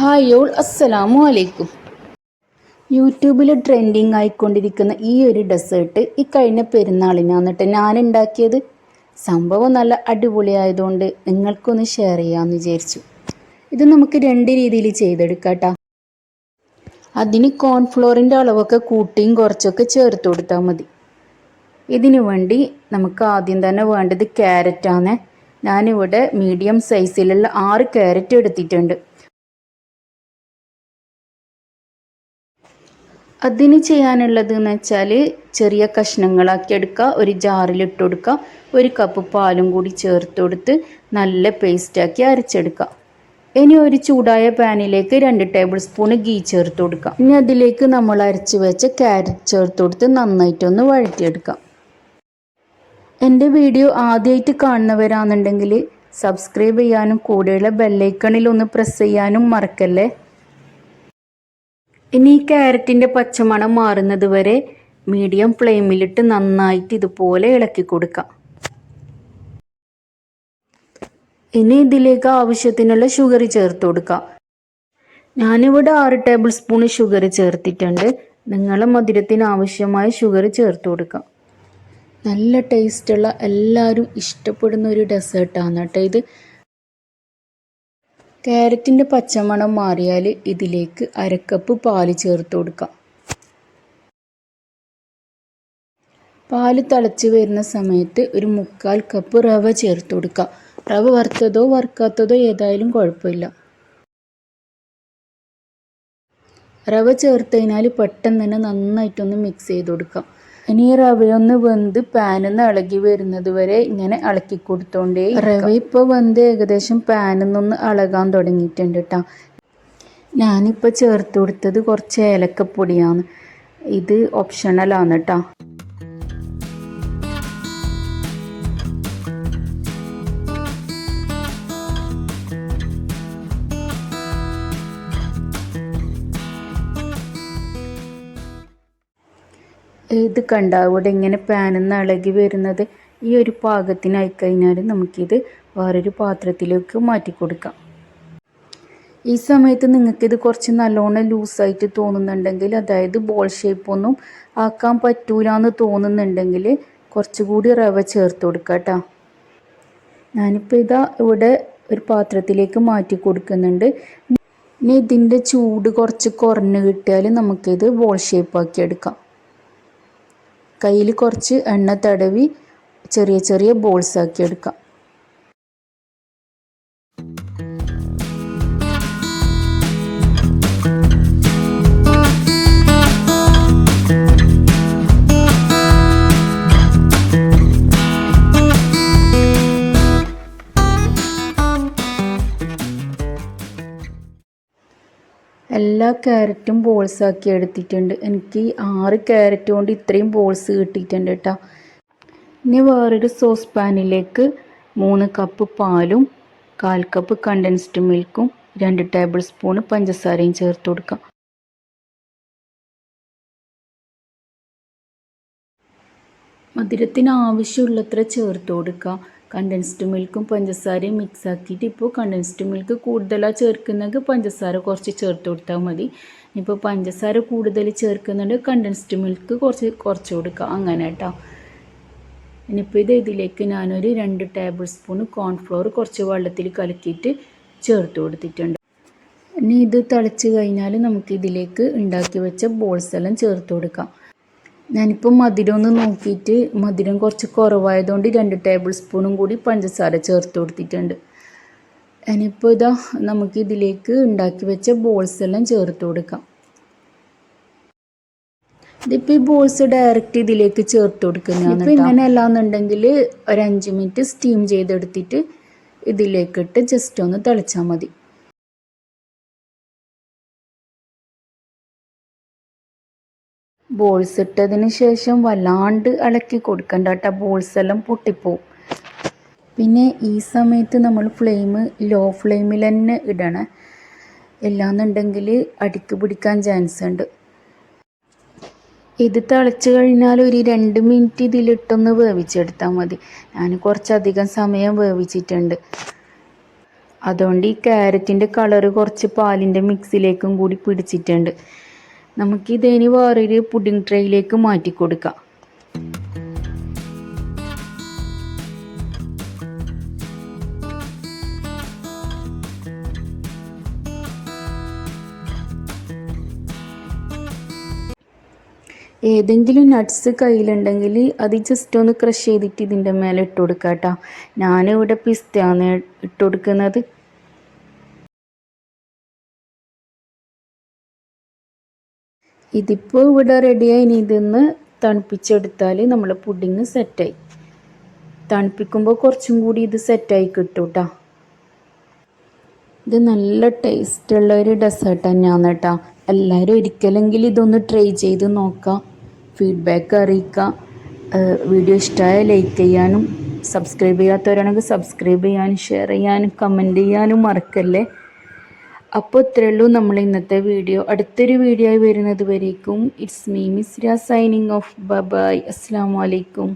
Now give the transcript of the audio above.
Hi all അസ്സലാമു അലൈക്കും യൂട്യൂബിൽ ട്രെൻഡിങ് ആയിക്കൊണ്ടിരിക്കുന്ന ഈ ഒരു ഡെസേർട്ട് ഈ കഴിഞ്ഞ പെരുന്നാളിനാന്നിട്ട് ഞാൻ ഉണ്ടാക്കിയത് സംഭവം നല്ല അടിപൊളിയായതുകൊണ്ട് നിങ്ങൾക്കൊന്ന് ഷെയർ ചെയ്യാമെന്ന് വിചാരിച്ചു. ഇത് നമുക്ക് രണ്ട് രീതിയിൽ ചെയ്തെടുക്കാം അതിന് കോൺഫ്ലോറിന്റെ അളവൊക്കെ കൂട്ടിയും കുറച്ചൊക്കെ ചേർത്ത് കൊടുത്താൽ മതി. ഇതിനു വേണ്ടി നമുക്ക് ആദ്യം തന്നെ വേണ്ടത് ക്യാരറ്റാണ് ഞാനിവിടെ മീഡിയം സൈസിലുള്ള ആറ് ക്യാരറ്റ് എടുത്തിട്ടുണ്ട്. അതിന് ചെയ്യാനുള്ളത് എന്ന് വെച്ചാൽ ചെറിയ കഷ്ണങ്ങളാക്കി എടുക്കുക ഒരു ജാറിലിട്ട് കൊടുക്കുക ഒരു കപ്പ് പാലും കൂടി ചേർത്ത് കൊടുത്ത് നല്ല പേസ്റ്റാക്കി അരച്ചെടുക്കുക. ഇനി ഒരു ചൂടായ പാനിലേക്ക് രണ്ട് ടേബിൾ സ്പൂൺ ഗീ ചേർത്ത് കൊടുക്കുക. ഇനി അതിലേക്ക് നമ്മൾ അരച്ച് വെച്ച ക്യാരറ്റ് ചേർത്ത് കൊടുത്ത് നന്നായിട്ടൊന്ന് വഴറ്റിയെടുക്കാം എന്റെ വീഡിയോ ആദ്യമായിട്ട് കാണുന്നവരാണെന്നുണ്ടെങ്കിൽ സബ്സ്ക്രൈബ് ചെയ്യാനും കൂടെയുള്ള ബെല്ലൈക്കണിൽ ഒന്ന് പ്രസ് ചെയ്യാനും മറക്കല്ലേ? ഇനി ഈ ക്യാരറ്റിന്റെ പച്ചമണം മാറുന്നത് വരെ മീഡിയം ഫ്ലെയിമിലിട്ട് നന്നായിട്ട് ഇതുപോലെ ഇളക്കി കൊടുക്കാം. ഇനി ഇതിലേക്ക് ആവശ്യത്തിനുള്ള ഷുഗർ ചേർത്ത് കൊടുക്കാം. ഞാനിവിടെ ആറ് ടേബിൾ സ്പൂൺ ഷുഗർ ചേർത്തിട്ടുണ്ട്. നിങ്ങളെ മധുരത്തിന് ആവശ്യമായ ഷുഗർ ചേർത്ത് കൊടുക്കാം. നല്ല ടേസ്റ്റുള്ള എല്ലാവരും ഇഷ്ടപ്പെടുന്ന ഒരു ഡെസേർട്ടാണ് കേട്ടോ ഇത്. ക്യാരറ്റിന്റെ പച്ചമണം മാറിയാൽ ഇതിലേക്ക് അരക്കപ്പ് പാൽ ചേർത്ത് കൊടുക്കാം. പാൽ തിളച്ച് വരുന്ന സമയത്ത് ഒരു മുക്കാൽ കപ്പ് റവ ചേർത്ത് കൊടുക്കുക റവ വറുത്തതോ വറുക്കാത്തതോ ഏതായാലും കുഴപ്പമില്ല. റവ ചേർത്തതിനാൽ പെട്ടെന്ന് തന്നെ നന്നായിട്ടൊന്ന് മിക്സ് ചെയ്ത് കൊടുക്കാം. ഇനി ഈ ഒന്ന് വെന്ത് പാനിന്ന് നിന്ന് ഇളകി വരുന്നത് വരെ ഇങ്ങനെ ഇളക്കി കൊടുത്തോണ്ടേ റവ ഇപ്പോൾ വെന്ത് ഏകദേശം പാനിൽ ഇളകാൻ തുടങ്ങിയിട്ടുണ്ട് കേട്ടോ ഞാനിപ്പോൾ ചേർത്ത് കൊടുത്തത് കുറച്ച് ഏലക്കപ്പൊടിയാണ്. ഇത് ഓപ്ഷണലാണ് കേട്ടോ ഇത് കണ്ട അവിടെ ഇങ്ങനെ പാനെന്ന് ഇളകി വരുന്നത് ഈ ഒരു പാകത്തിനായി കഴിഞ്ഞാൽ നമുക്കിത് വേറൊരു പാത്രത്തിലേക്ക് മാറ്റി കൊടുക്കാം. ഈ സമയത്ത് നിങ്ങൾക്കിത് കുറച്ച് നല്ലോണം ലൂസായിട്ട് തോന്നുന്നുണ്ടെങ്കിൽ അതായത് ബോൾ ഷേപ്പ് ഒന്നും ആക്കാൻ പറ്റൂല എന്ന് തോന്നുന്നുണ്ടെങ്കിൽ കുറച്ചുകൂടി റവ ചേർത്ത് കൊടുക്കുക കേട്ടോ ഞാനിപ്പോൾ ഇതാ ഇവിടെ ഒരു പാത്രത്തിലേക്ക് മാറ്റി കൊടുക്കുന്നുണ്ട്. ഇനി ഇതിന്റെ ചൂട് കുറച്ച് കുറഞ്ഞ് കിട്ടിയാൽ നമുക്കിത് ബോൾ ഷേപ്പാക്കി എടുക്കാം. കയ്യിൽ കുറച്ച് എണ്ണ തടവി ചെറിയ ചെറിയ ബോൾസ് ആക്കി എടുക്കാം. എല്ലാ ക്യാരറ്റും ബോൾസ് ആക്കി എടുത്തിട്ടുണ്ട്. എനിക്ക് ആറ് ക്യാരറ്റ് കൊണ്ട് ഇത്രയും ബോൾസ് കിട്ടിയിട്ടുണ്ട് കേട്ടോ ഇനി വേറൊരു സോസ് പാനിലേക്ക് മൂന്ന് കപ്പ് പാലും കാൽ കപ്പ് കണ്ടൻസ്ഡ് മിൽക്കും രണ്ട് ടേബിൾ സ്പൂണ് പഞ്ചസാരയും ചേർത്ത് കൊടുക്കാം. മധുരത്തിന് ആവശ്യമുള്ളത്ര ചേർത്ത് കൊടുക്കുക കണ്ടൻസ്ഡ് മിൽക്കും പഞ്ചസാരയും മിക്സ് ആക്കിയിട്ട് ഇപ്പോൾ കണ്ടൻസ്ഡ് മിൽക്ക് കൂടുതലാണ് ചേർക്കുന്നെങ്കിൽ പഞ്ചസാര കുറച്ച് ചേർത്ത് കൊടുത്താൽ മതി. ഇപ്പോൾ പഞ്ചസാര കൂടുതൽ ചേർക്കുന്നുണ്ട് കണ്ടൻസ്ഡ് മിൽക്ക് കുറച്ച് കുറച്ച് കൊടുക്കുക അങ്ങനെ കേട്ടോ ഇനിയിപ്പോൾ ഇത് ഇതിലേക്ക് ഞാനൊരു രണ്ട് ടേബിൾ സ്പൂൺ കോൺഫ്ലോർ കുറച്ച് വെള്ളത്തിൽ കലക്കിയിട്ട് ചേർത്ത് കൊടുത്തിട്ടുണ്ട്. ഇനി ഇത് തിളച്ച് കഴിഞ്ഞാൽ നമുക്ക് ഇതിലേക്ക് ഉണ്ടാക്കി വെച്ച ബോൾസ് എല്ലാം ചേർത്ത് കൊടുക്കാം. ഞാനിപ്പോൾ മധുരം ഒന്ന് നോക്കിയിട്ട് മധുരം കുറച്ച് കുറവായതുകൊണ്ട് രണ്ട് ടേബിൾ സ്പൂണും കൂടി പഞ്ചസാര ചേർത്ത് കൊടുത്തിട്ടുണ്ട്. ഇനിയിപ്പോൾ ഇതാ നമുക്ക് ഇതിലേക്ക് ഉണ്ടാക്കി വെച്ച ബോൾസ് എല്ലാം ചേർത്ത് കൊടുക്കാം. ഇതിപ്പോൾ ഈ ബോൾസ് ഡയറക്റ്റ് ഇതിലേക്ക് ചേർത്ത് കൊടുക്കുന്നതാണ് ഇപ്പോൾ ഇങ്ങനെ അല്ലാന്നുണ്ടെങ്കിൽ ഒരു അഞ്ച് മിനിറ്റ് സ്റ്റീം ചെയ്തെടുത്തിട്ട് ഇതിലേക്കിട്ട് ജസ്റ്റ് ഒന്ന് തിളച്ചാൽ മതി. ബോൾസ് ഇട്ടതിന് ശേഷം വല്ലാണ്ട് ഇളക്കി കൊടുക്കണ്ട കേട്ടോ ബോൾസ് എല്ലാം പൊട്ടിപ്പോവും. പിന്നെ ഈ സമയത്ത് നമ്മൾ ഫ്ലെയിം ലോ ഫ്ലെയിമിൽ തന്നെ ഇടണേ. ഇല്ലാന്നുണ്ടെങ്കിൽ അടിക്ക് പിടിക്കാൻ ചാൻസ് ഉണ്ട്. ഇത് തിളച്ച് കഴിഞ്ഞാൽ ഒരു രണ്ട് മിനിറ്റ് ഇതിലിട്ടൊന്ന് വേവിച്ചെടുത്താൽ മതി. ഞാൻ കുറച്ചധികം സമയം വേവിച്ചിട്ടുണ്ട്. അതുകൊണ്ട് ഈ ക്യാരറ്റിന്റെ കളറ് കുറച്ച് പാലിന്റെ മിക്സിലേക്കും കൂടി പിടിച്ചിട്ടുണ്ട്. നമുക്കിതിനി വേറൊരു പുഡിംഗ് ട്രേയിലേക്ക് മാറ്റി കൊടുക്കാം. ഏതെങ്കിലും നട്ട്സ് കയ്യിലുണ്ടെങ്കിൽ അത് ജസ്റ്റ് ഒന്ന് ക്രഷ് ചെയ്തിട്ട് ഇതിന്റെ മേലെ ഇട്ട് കൊടുക്കാം കേട്ടോ ഞാനിവിടെ പിസ്തയാണ് ഇട്ട് കൊടുക്കുന്നത്. ഇതിപ്പോൾ ഇവിടെ റെഡിയായി ഇനി ഇതൊന്ന് തണുപ്പിച്ചെടുത്താൽ നമ്മൾ പുഡിങ് സെറ്റായി തണുപ്പിക്കുമ്പോൾ കുറച്ചും കൂടി ഇത് സെറ്റായി കിട്ടും കേട്ടോ ഇത് നല്ല ടേസ്റ്റ് ഉള്ള ഒരു ഡെസേർട്ട് തന്നെയാണ് കേട്ടോ എല്ലാവരും ഒരിക്കലെങ്കിലും ഇതൊന്ന് ട്രൈ ചെയ്ത് നോക്കാം. ഫീഡ്ബാക്ക് അറിയിക്കുക വീഡിയോ ഇഷ്ടമായ ലൈക്ക് ചെയ്യാനും സബ്സ്ക്രൈബ് ചെയ്യാത്തവരാണെങ്കിൽ സബ്സ്ക്രൈബ് ചെയ്യാനും ഷെയർ ചെയ്യാനും കമന്റ് ചെയ്യാനും മറക്കല്ലേ? അപ്പോൾ ഇത്രയേ ഉള്ളൂ നമ്മൾ ഇന്നത്തെ വീഡിയോ അടുത്തൊരു വീഡിയോ ആയി വരുന്നത് വരേക്കും. It's me Misra signing off bye അസ്സാം വലൈക്കും